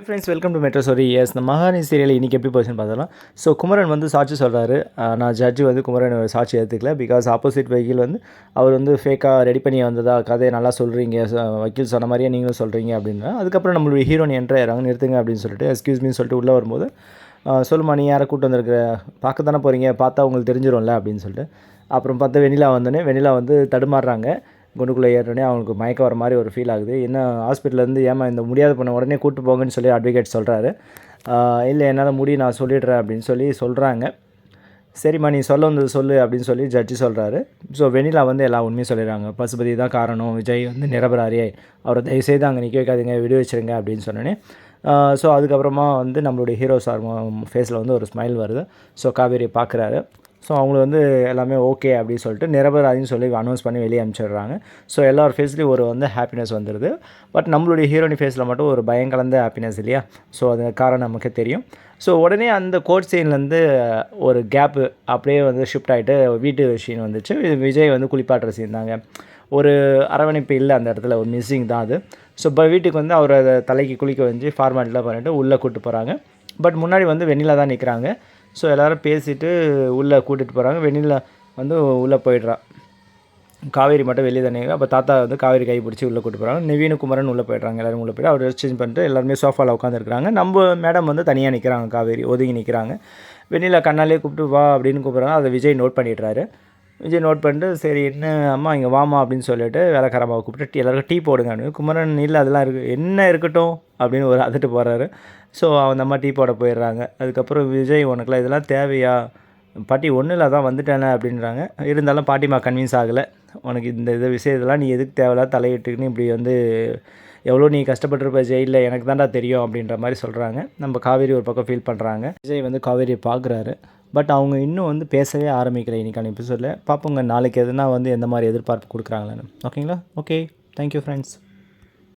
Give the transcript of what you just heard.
Friends welcome to metro sorry yes இந்த மகானி serial இன்றைக்கி எப்படி போச்சுன்னு பார்த்தலாம் ஸோ குமரன் வந்து சாட்சி சொல்கிறாரு நான் ஜட்ஜு வந்து குமரன் சாட்சி ஏற்றுக்கல பிகாஸ் ஆப்போசிட் வக்கீல் வந்து அவர் வந்து ஃபேக்காக ரெடி பண்ணி வந்ததா கதையை நல்லா சொல்கிறீங்க வக்கீல் சொன்ன மாதிரியே நீங்களும் சொல்கிறீங்க அப்படின்னா அதுக்கப்புறம் நம்மளுடைய ஹீரோயின் என்ட்ரு ஆகிறாங்க நிறுத்துங்க அப்படின்னு சொல்லிட்டு எக்ஸ்கியூஸ் மீன் சொல்லிட்டு உள்ளே வரும்போது சொல்லுமா நீ யாரை கூட்டு வந்திருக்கிற? பார்க்க தானே போகிறீங்க பார்த்தா உங்களுக்கு தெரிஞ்சிடும்ல அப்படின்னு சொல்லிட்டு அப்புறம் பார்த்தா வெண்ணிலா வந்தோடனே வெண்ணிலா வந்து தடுமாறுறாங்க. குண்டுக்குள்ளே ஏறினோடனே அவங்களுக்கு மயக்கம் வர மாதிரி ஒரு ஃபீல் ஆகுது. என்ன ஹாஸ்பிட்டலேருந்து ஏமா இந்த முடியாத பண்ண உடனே கூட்டு போங்கன்னு சொல்லி அட்வொகேட் சொல்கிறாரு இல்லை என்னால் முடியும் நான் சொல்லிடுறேன் அப்படின்னு சொல்லி சொல்கிறாங்க சரிம்மா நீ சொல்ல வந்தது சொல்லு அப்படின்னு சொல்லி ஜட்ஜி சொல்கிறாரு ஸோ வெண்ணிலா வந்து எல்லா உண்மையும் சொல்லிடுறாங்க. பசுபதி தான் காரணம் விஜய் வந்து நிரபராரியே அவரை தயவுசெய்து அங்கே நிற்க வைக்காதீங்க விடு வச்சிருங்க அப்படின்னு சொன்னோன்னே ஸோ அதுக்கப்புறமா வந்து நம்மளுடைய ஹீரோ சார் ஃபேஸில் வந்து ஒரு ஸ்மைல் வருது. ஸோ காவேரியை பார்க்குறாரு. ஸோ அவங்களுக்கு வந்து எல்லாமே ஓகே அப்படின்னு சொல்லிட்டு நிரபராதின்னு சொல்லி அனௌன்ஸ் பண்ணி வெளியே அனுப்பிச்சிடுறாங்க. ஸோ எல்லார் ஃபேஸ்லேயும் ஒரு வந்து ஹாப்பினஸ் வந்துடுது பட் நம்மளுடைய ஹீரோனி ஃபேஸில் மட்டும் ஒரு பயம் கலந்த ஹாப்பினஸ் இல்லையா? ஸோ அது காரணம் நமக்கு தெரியும். ஸோ உடனே அந்த கோட் சீன்லேருந்து ஒரு கேப்பு அப்படியே வந்து ஷிஃப்ட் ஆகிட்டு வீட்டு சீன் வந்துச்சு. விஜய் வந்து குளிப்பாட்டுற சீன் தாங்க. ஒரு அரவணைப்பு இல்லை அந்த இடத்துல. ஒரு மிஸ்ஸிங் தான் அது. ஸோ இப்போ வீட்டுக்கு வந்து அவரை தலைக்கு குளிக்க வச்சு ஃபார்மாலிட்டிலாம் பண்ணிவிட்டு உள்ளே கூப்பிட்டு போகிறாங்க பட் முன்னாடி வந்து வெண்ணிலா தான் நிற்கிறாங்க ஸோ எல்லோரும் பேசிவிட்டு உள்ளே கூட்டிகிட்டு போகிறாங்க வெண்ணிலா வந்து உள்ளே போயிடுறா. காவேரி மட்டும் வெளியே தானே அப்போ தாத்தா வந்து காவேரி கை பிடிச்சி உள்ளே கூட்டு போகிறாங்க நிவீனு குமரன் உள்ளே போயிடுறாங்க. எல்லோரும் உள்ளே போய்ட்டு அவர் சேஞ்ச் பண்ணிட்டு எல்லாருமே சோஃபாவில் உட்காந்துருக்குறாங்க நம்ம மேடம் வந்து தனியாக நிற்கிறாங்க காவேரி. ஒதுங்கி நிற்கிறாங்க வெண்ணிலா கண்ணாலே கூப்பிட்டு வா அப்படின்னு கூப்பிட்றாங்க. அதை விஜய் நோட் பண்ணிடுறாரு. விஜய் நோட் பண்ணிட்டு சரி என்ன அம்மா இங்கே வாமா அப்படின்னு சொல்லிட்டு வேலைக்காரம்மாவை கூப்பிட்டு டீ எல்லாருக்கும் டீ போடுங்க அப்படின்னு. குமரன் இல்லை அதெல்லாம் இருக்குது என்ன இருக்கட்டும் அப்படின்னு ஒரு அதட்டு போகிறாரு ஸோ அந்த அம்மா டீ போட போயிடுறாங்க. அதுக்கப்புறம் விஜய் உனக்குலாம் இதெல்லாம் தேவையா? பாட்டி ஒன்றும் இல்லை தான் வந்துட்டேனே அப்படின்றாங்க. இருந்தாலும் பாட்டிமா கன்வின்ஸ் ஆகலை. உனக்கு இந்த இது விஷயத்தெல்லாம் நீ எதுக்கு தேவையில்ல தலையிட்டுக்குன்னு இப்படி வந்து எவ்வளோ நீ கஷ்டப்பட்டுருப்ப ஜெயிலில் எனக்கு தான்டா தெரியும் அப்படின்ற மாதிரி சொல்கிறாங்க நம்ம காவேரி ஒரு பக்கம் ஃபீல் பண்ணுறாங்க விஜய் வந்து காவேரியை பார்க்குறாரு பட் அவங்க இன்னும் வந்து பேசவே ஆரம்பிக்கல இன்றைக்கான எபிசோடில் பார்ப்போங்க நாளைக்கு எதுனா வந்து எந்த மாதிரி எதிர்பார்ப்பு கொடுக்குறாங்களான்னு. ஓகேங்களா? Okay thank you friends